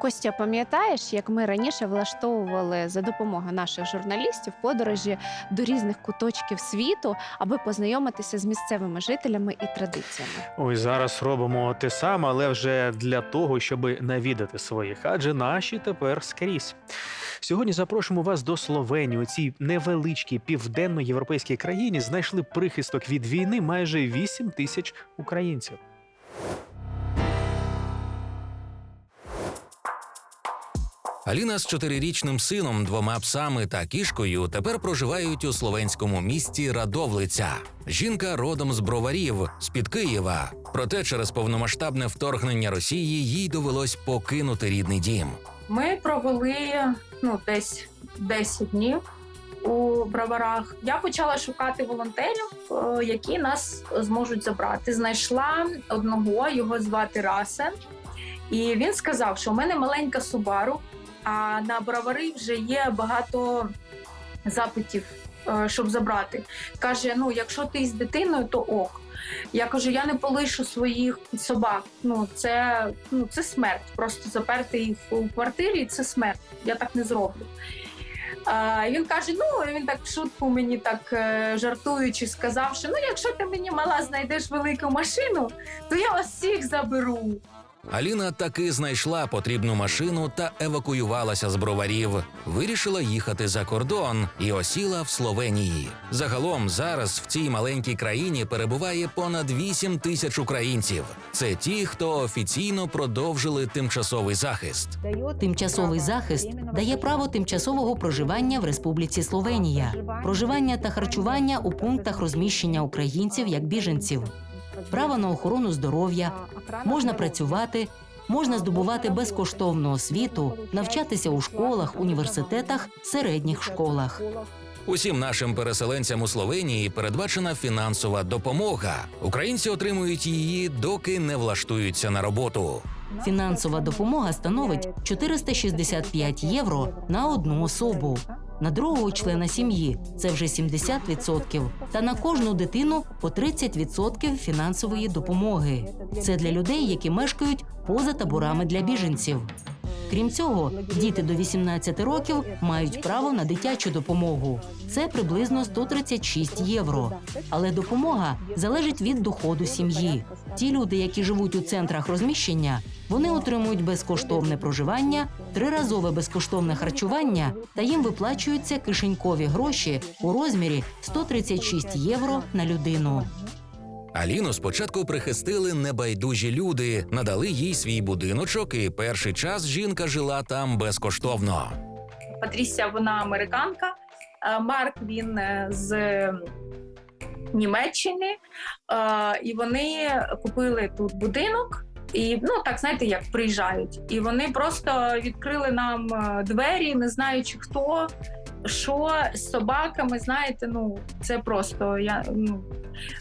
Костя, пам'ятаєш, як ми раніше влаштовували за допомогою наших журналістів подорожі до різних куточків світу, аби познайомитися з місцевими жителями і традиціями? Ой, зараз робимо те саме, але вже для того, щоб навідати своїх, адже наші тепер скрізь. Сьогодні запрошуємо вас до Словенії. У цій невеличкій південноєвропейській країні знайшли прихисток від війни майже 8 тисяч українців. Аліна з чотирирічним сином, двома псами та кішкою тепер проживають у словенському місті Радовлиця. Жінка родом з броварів з під Києва. Проте через повномасштабне вторгнення Росії їй довелось покинути рідний дім. Ми провели ну десь 10 днів у броварах. Я почала шукати волонтерів, е, які нас зможуть забрати. Знайшла одного, його звати Расен, і він сказав, що у мене маленька Субару, а на бровари вже є багато запитів, е, щоб забрати. Каже: ну, якщо ти з дитиною, то ок. Я кажу, я не полишу своїх собак. Ну це ну це смерть. Просто заперти їх у квартирі це смерть. Я так не зроблю. А, він каже: ну він так в шутку мені так е, жартуючи сказав, що ну, якщо ти мені мала знайдеш велику машину, то я вас всіх заберу. Аліна таки знайшла потрібну машину та евакуювалася з броварів. Вирішила їхати за кордон і осіла в Словенії. Загалом зараз в цій маленькій країні перебуває понад 8 тисяч українців. Це ті, хто офіційно продовжили тимчасовий захист. Тимчасовий захист дає право тимчасового проживання в Республіці Словенія, проживання та харчування у пунктах розміщення українців як біженців, право на охорону здоров'я, можна працювати, можна здобувати безкоштовну освіту, навчатися у школах, університетах, середніх школах. Усім нашим переселенцям у Словенії передбачена фінансова допомога. Українці отримують її, доки не влаштуються на роботу. Фінансова допомога становить 465 євро на одну особу. На другого члена сім'ї це вже 70%, та на кожну дитину по 30% фінансової допомоги. Це для людей, які мешкають поза таборами для біженців. Крім цього, діти до 18 років мають право на дитячу допомогу. Це приблизно 136 євро. Але допомога залежить від доходу сім'ї. Ті люди, які живуть у центрах розміщення, вони отримують безкоштовне проживання, триразове безкоштовне харчування та їм виплачуються кишенькові гроші у розмірі 136 євро на людину. Аліну спочатку прихистили небайдужі люди, надали їй свій будиночок, і перший час жінка жила там безкоштовно. Патрісія, вона американка. Марк він е, з Німеччини, Е, і вони купили тут будинок. І ну так знаєте, як приїжджають, і вони просто відкрили нам е, двері, не знаючи хто, що з собаками. Знаєте, ну це просто я ну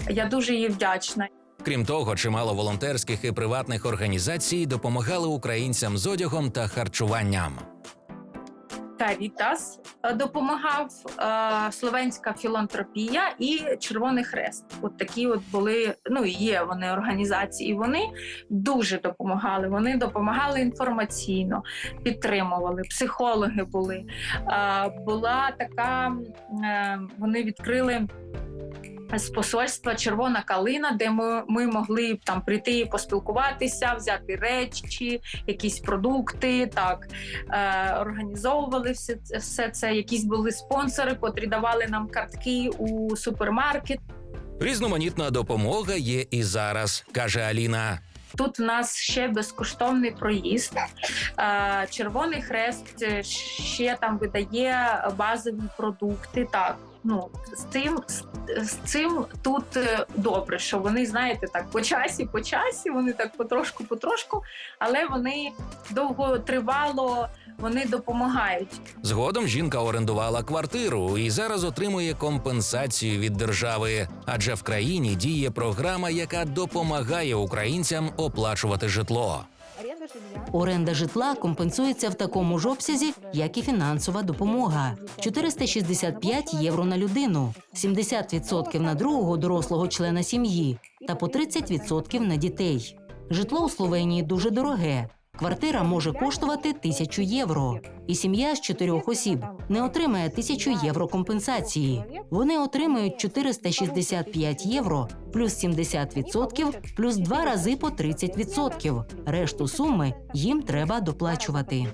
я дуже їй вдячна. Крім того, чимало волонтерських і приватних організацій допомагали українцям з одягом та харчуванням. Карітас е, допомагав е, Словенська філантропія і Червоний Хрест. От такі от були. Ну є вони організації. Вони дуже допомагали. Вони допомагали інформаційно, підтримували. Психологи були. Е, була така. Вони відкрили. З посольства Червона калина, де ми, ми могли там прийти поспілкуватися, взяти речі, якісь продукти, так е, організовували все, все це. Якісь були спонсори, котрі давали нам картки у супермаркет. Різноманітна допомога є і зараз, каже Аліна. Тут в нас ще безкоштовний проїзд. Червоний хрест е, ще там видає базові продукти. Так, ну з цим з, з цим тут е, добре, що вони знаєте так по часі, по часі, вони так потрошку, потрошку, але вони довго тривало, вони допомагають. Згодом жінка орендувала квартиру і зараз отримує компенсацію від держави, адже в країні діє програма, яка допомагає українцям оплачувати житло. Оренда житла компенсується в такому ж обсязі, як і фінансова допомога: 465 євро на людину, 70% на другого дорослого члена сім'ї та по 30% на дітей. Житло у Словенії дуже дороге. Квартира може коштувати тисячу євро. І сім'я з чотирьох осіб не отримає тисячу євро компенсації. Вони отримають 465 євро плюс 70%, плюс два рази по 30%. Решту суми їм треба доплачувати.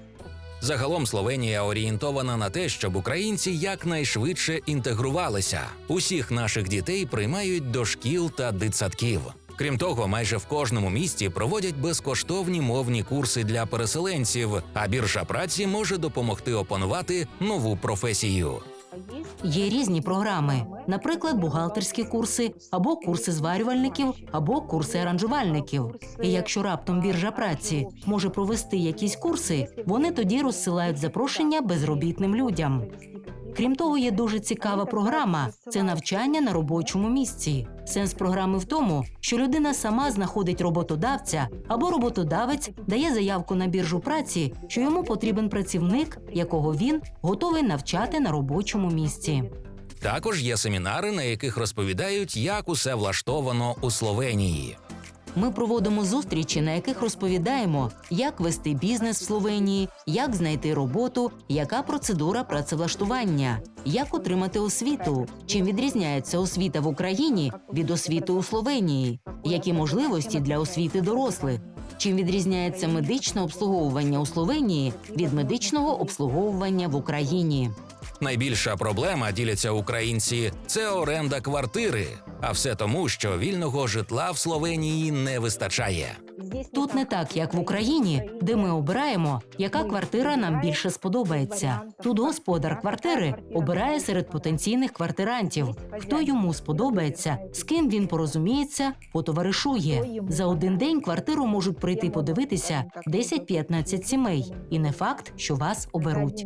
Загалом Словенія орієнтована на те, щоб українці якнайшвидше інтегрувалися. Усіх наших дітей приймають до шкіл та дитсадків. Крім того, майже в кожному місті проводять безкоштовні мовні курси для переселенців, а біржа праці може допомогти опанувати нову професію. Є різні програми, наприклад, бухгалтерські курси, або курси зварювальників, або курси аранжувальників. І якщо раптом біржа праці може провести якісь курси, вони тоді розсилають запрошення безробітним людям. Крім того, є дуже цікава програма це навчання на робочому місці. Сенс програми в тому, що людина сама знаходить роботодавця або роботодавець дає заявку на біржу праці, що йому потрібен працівник, якого він готовий навчати на робочому місці. Також є семінари, на яких розповідають, як усе влаштовано у Словенії. Ми проводимо зустрічі, на яких розповідаємо, як вести бізнес в Словенії, як знайти роботу, яка процедура працевлаштування, як отримати освіту, чим відрізняється освіта в Україні від освіти у Словенії, які можливості для освіти дорослих. Чим відрізняється медичне обслуговування у Словенії від медичного обслуговування в Україні? Найбільша проблема діляться українці це оренда квартири. А все тому, що вільного житла в Словенії не вистачає. Тут не так, як в Україні, де ми обираємо, яка квартира нам більше сподобається. Тут господар квартири обирає серед потенційних квартирантів, хто йому сподобається, з ким він порозуміється, потоваришує. За один день квартиру можуть прийти подивитися 10-15 сімей, і не факт, що вас оберуть.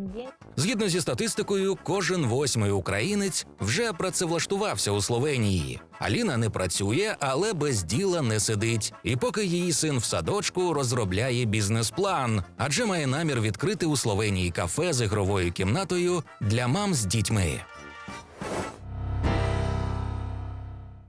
Згідно зі статистикою, кожен восьмий українець вже працевлаштувався у Словенії. Аліна не працює, але без діла не сидить. І поки її син в садочку розробляє бізнес-план, адже має намір відкрити у Словенії кафе з ігровою кімнатою для мам з дітьми.